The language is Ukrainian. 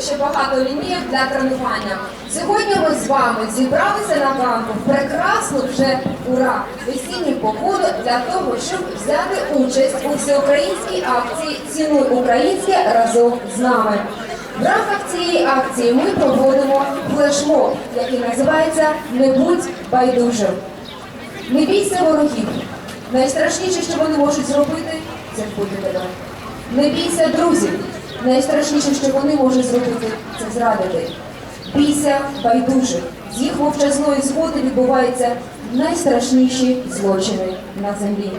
ще багато лінійок для тренування. Сьогодні ми з вами зібралися на ганку в прекрасну вже ура весінню погоду для того, щоб взяти участь у всеукраїнській акції Цінуй українське разом з нами. В рамках цієї акції ми проводимо флешмоб, який називається Не будь байдужим. Не бійся ворогів. Найстрашніше, що вони можуть зробити, це вбити тебе. Не бійся друзів. Найстрашніше, що вони можуть зробити, це зрадити. Бійся байдужих. З їх мовчазної згоди відбуваються найстрашніші злочини на землі.